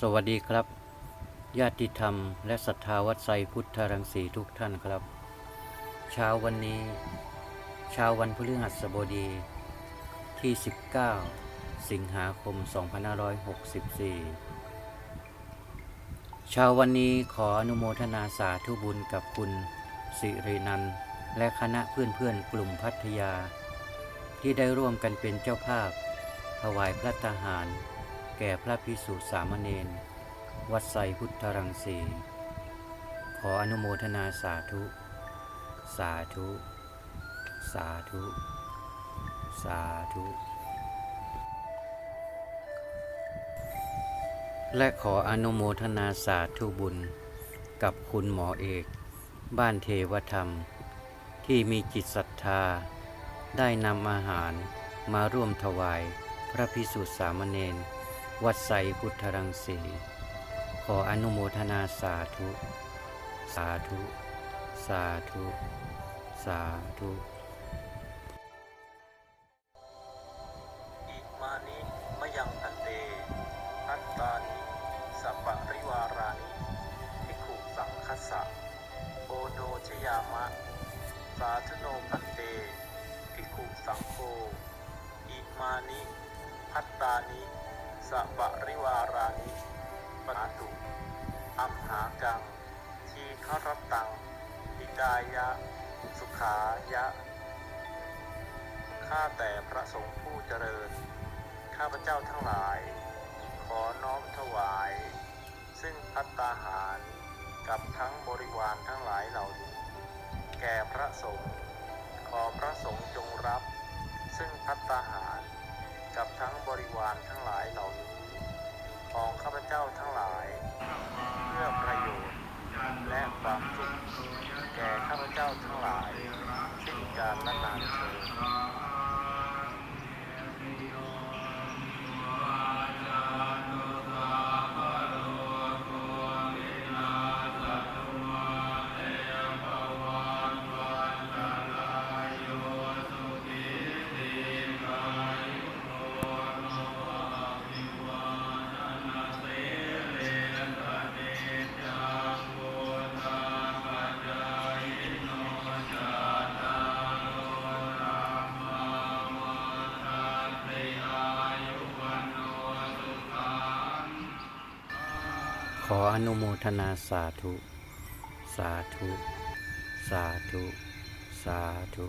สวัสดีครับ ญาติธรรม และศรัทธาวัดไซพุทธรังสีทุกท่านครับ เช้าวันนี้ เช้าวันพฤหัสบดีที่ 19 สิงหาคม 2564 เช้าวันนี้ขออนุโมทนาสาธุบุญกับคุณสิรินันและคณะเพื่อนๆกลุ่มพัทยา ที่ได้ร่วมกันเป็นเจ้าภาพ ถวายพระทหาร แก่พระพิสุสามเณรวัดไซพุทธรังสี ขออนุโมทนาสาธุ สาธุ สาธุ สาธุ และขออนุโมทนาสาธุบุญ กับคุณหมอเอก บ้านเทวธรรม ที่มีจิตศรัทธา ได้นำอาหารมาร่วมถวายพระพิสุทธิสามเณร วัดไซพุทธรังสี ขออนุโมทนาสาธุ สาธุ สาธุ สาธุอิมานิมะยังพันเตพัตตานิสัปปริวารานิภิกขุสังคัสสะโอโนชยามะ สาธุโนพันเตภิกขุสังโฆอิมานิพัตตานิ สัปปะริวารานิปาตุอัมหากัง ทีฆรตังปิดายะ สุขายะ ข้าแต่พระสงฆ์ผู้เจริญ ข้าพเจ้าทั้งหลาย ขอน้อมถวาย ซึ่งพัตตาหารกับทั้งบริวารทั้งหลายเหล่านี้ แก่พระสงฆ์ขอพระสงฆ์จงรับ ซึ่งพัตตาหารกับ ทั้งบริวารทั้งหลายเหล่านี้ ของข้าพเจ้าทั้งหลาย เพื่อประโยชน์และความสุขแก่ข้าพเจ้าทั้งหลาย สิ้นกาลและนานเทอ ขออนุโมทนาสาธุ สาธุ สาธุ สาธุ